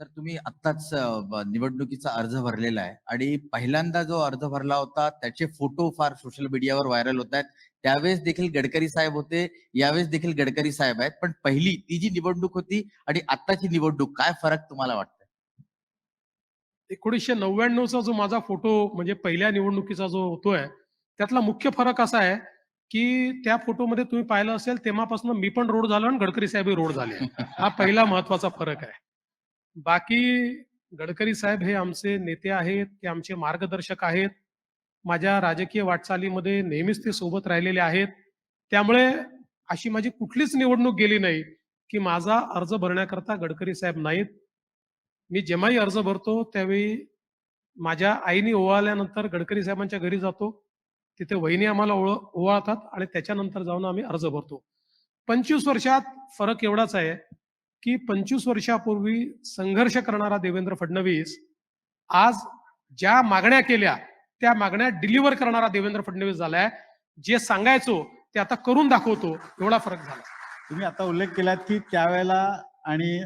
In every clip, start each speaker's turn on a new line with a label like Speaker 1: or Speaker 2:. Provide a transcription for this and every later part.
Speaker 1: तर तुम्ही आत्ताच निवडणुकीचा अर्ज भरलेला आहे. आणि पहिल्यांदा जो अर्ज भरला होता त्याचे फोटो फार सोशल मीडियावर व्हायरल होत आहेत. त्यावेळेस देखील गडकरी साहेब होते यावेळेस देखील गडकरी साहेब आहेत. पण पहिली ती जी निवडणूक होती आणि आत्ताची निवडणूक काय फरक तुम्हाला वाटतं
Speaker 2: एकोणीसशे नव्याण्णवचा जो माझा फोटो म्हणजे पहिल्या निवडणुकीचा जो होतोय त्यातला मुख्य फरक असा आहे की त्या फोटोमध्ये तुम्ही पाहिलं असेल तेव्हापासून मी पण रोड झालो आणि गडकरी साहेबही रोड झाले. हा पहिला महत्त्वाचा फरक आहे. बाकी गडकरी साहेब हे आमचे नेते आहेत ते आमचे मार्गदर्शक आहेत. माझ्या राजकीय वाटचालीमध्ये नेहमीच ते सोबत राहिलेले आहेत. त्यामुळे अशी माझी कुठलीच निवडणूक गेली नाही की माझा अर्ज भरण्याकरता गडकरी साहेब नाहीत. मी जेव्हाही अर्ज भरतो त्यावेळी माझ्या आईने ओवाळल्यानंतर गडकरी साहेबांच्या घरी जातो. तिथे वहिनी आम्हाला ओळ ओवाळतात आणि त्याच्यानंतर जाऊन आम्ही अर्ज भरतो. पंचवीस वर्षात फरक एवढाच आहे की पंचवीस वर्षापूर्वी संघर्ष करणारा देवेंद्र फडणवीस आज ज्या मागण्या केल्या त्या मागण्या डिलिव्हर करणारा देवेंद्र फडणवीस झालाय. जे सांगायचो ते आता करून दाखवतो. एवढा फरक झाला.
Speaker 3: तुम्ही आता उल्लेख केलात की त्यावेळेला आणि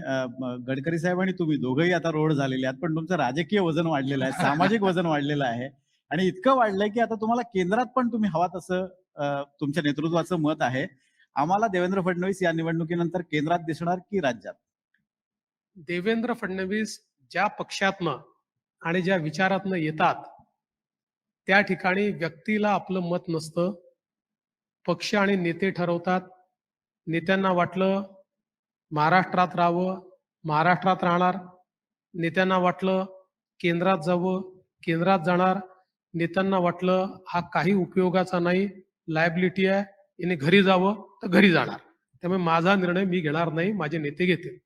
Speaker 3: गडकरी साहेब आणि तुम्ही दोघंही आता रोड झालेले आहात. पण तुमचं राजकीय वजन वाढलेलं आहे सामाजिक वजन वाढलेलं आहे. आणि इतकं वाढलंय की आता तुम्हाला केंद्रात पण तुम्ही हवा तसं तुमच्या नेतृत्वाचं मत आहे. आम्हाला देवेंद्र फडणवीस या निवडणुकीनंतर केंद्रात दिसणार की राज्यात?
Speaker 2: देवेंद्र फडणवीस ज्या पक्षातनं आणि ज्या विचारातनं येतात त्या ठिकाणी व्यक्तीला आपलं मत नसतं. पक्ष आणि नेते ठरवतात. नेत्यांना वाटलं महाराष्ट्रात राहावं महाराष्ट्रात राहणार. नेत्यांना वाटलं केंद्रात जावं केंद्रात जाणार. नेत्यांना वाटलं हा काही उपयोगाचा नाही लायबिलिटी आहे. याने घरी जावं तर घरी जाणार. त्यामुळे माझा निर्णय मी घेणार नाही माझे नेते घेतील.